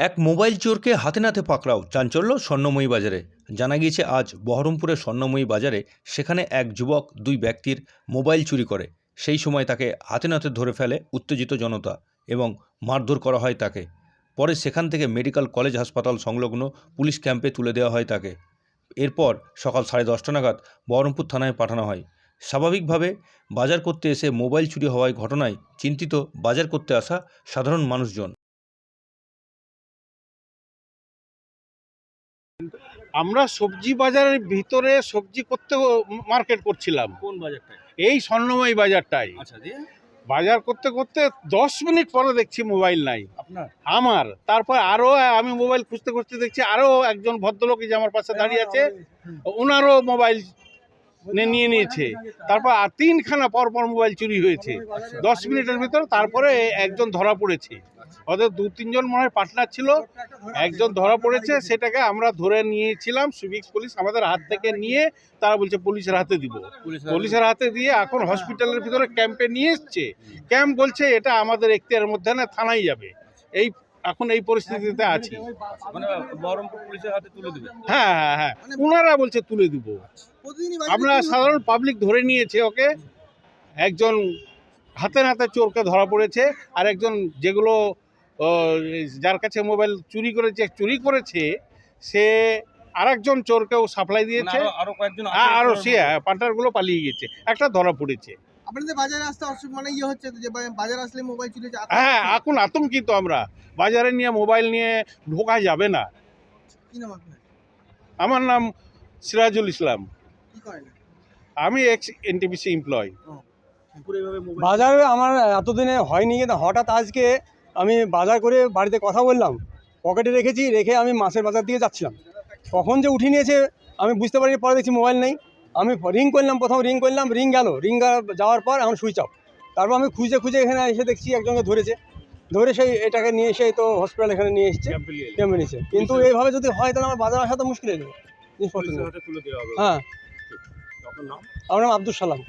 এক মোবাইল চোরকে হাতে নাতে পাকড়াও চাঞ্চল্য স্বর্ণময়ী বাজারে। জানা গিয়েছে, আজ বহরমপুরের স্বর্ণময়ী বাজারে সেখানে এক যুবক দুই ব্যক্তির মোবাইল চুরি করে। সেই সময় তাকে হাতে নাতে ধরে ফেলে উত্তেজিত জনতা এবং মারধর করা হয় তাকে। পরে সেখান থেকে মেডিকেল কলেজ হাসপাতাল সংলগ্ন পুলিশ ক্যাম্পে তুলে দেওয়া হয় তাকে। এরপর সকাল সাড়ে দশটা নাগাদ বহরমপুর থানায় পাঠানো হয়। স্বাভাবিকভাবে বাজার করতে এসে মোবাইল চুরি হওয়ায় ঘটনায় চিন্তিত বাজার করতে আসা সাধারণ মানুষজন। আমরা সবজি বাজারের ভিতরে সবজি করতে মার্কেট করছিলাম। কোন বাজারটায়? এই স্বর্ণময় বাজারটাই আচ্ছা বাজার করতে করতে দশ মিনিট পরে দেখছি মোবাইল নাই। আপনার? আমার। তারপর আরও আমি মোবাইল খুঁজতে খুঁজতে দেখছি আরও একজন ভদ্রলোক যে আমার পাশে দাঁড়িয়ে আছে ওনারও মোবাইল নিয়ে নিয়েছে। তারপর আর তিনখানা পর পর মোবাইল চুরি হয়েছে। দশ মিনিটের ভিতর তারপরে একজন ধরা পড়েছে। ওদের দু তিনজন মনে হয় পার্টনার ছিল। একজন ধরা পড়েছে সেটাকে আমরা ধরে নিয়েছিলাম সিভিক্স পুলিশ আমাদের হাত থেকে নিয়ে তারা বলছে পুলিশের হাতে দিব। পুলিশের হাতে দিয়ে এখন হসপিটালের ভিতরে ক্যাম্পে নিয়ে এসছে। ক্যাম্প বলছে এটা আমাদের এখতিয়ারের মধ্যে না থানায় যাবে। এই এখন এই পরিস্থিতিতে আছি। মানে বহরমপুর পুলিশের হাতে তুলে দিবে? হ্যাঁ হ্যাঁ হ্যাঁ ওনারা বলছে তুলে দিব। আমরা সাধারণ পাবলিক ধরে নিয়েছে ওকে। একজন হাতে নাতে চোরকে ধরা পড়েছে আর একজন যেগুলো যার কাছে মোবাইল চুরি করেছে চুরি করেছে সে আরেকজন চোরকেও সাপ্লাই দিয়েছে। আরো- কয়েকজন আছে আর- আরও এরকম? সে পার্টনারগুলো পালিয়ে গেছে। একটা ধরা পড়েছে। আপনাদের বাজারে আসতে অসুবিধা মানে ইয়ে হচ্ছে তো যে বাজার আসলে মোবাইল চুরি হ্যাঁ এখন আতঙ্কিত আমরা। বাজারে নিয়ে মোবাইল নিয়ে ঢোকা যাবে না। কি নাম আপনার? আমার নাম সিরাজুল ইসলাম। আমি এক্স এনটিপিসি এমপ্লয় বাজারে আমার এতদিনে হয়নি কিন্তু হঠাৎ আজকে আমি বাজার করে বাড়িতে কথা বললাম পকেটে রেখেছি রেখে আমি মাছের বাজার দিয়ে যাচ্ছিলাম। কখন যে উঠিয়ে নিয়েছে আমি বুঝতে পারিনি পরে দেখছি মোবাইল নেই। আমি রিং করলাম প্রথম রিং করলাম রিং গেল। রিং যাওয়ার পর এখন সুইচ অফ। তারপর আমি খুঁজে খুঁজে এখানে এসে দেখছি একজনকে ধরেছে। ধরে সেই এটাকে নিয়ে এসে তো হসপিটাল এখানে নিয়ে এসছে। ক্যাম্পে নিয়েছে কিন্তু এইভাবে যদি হয় তাহলে আমার বাজার আসা তো মুশকিল হয়ে যাবে। জিনিসপত্র হ্যাঁ। আমার নাম আব্দুল সালাম।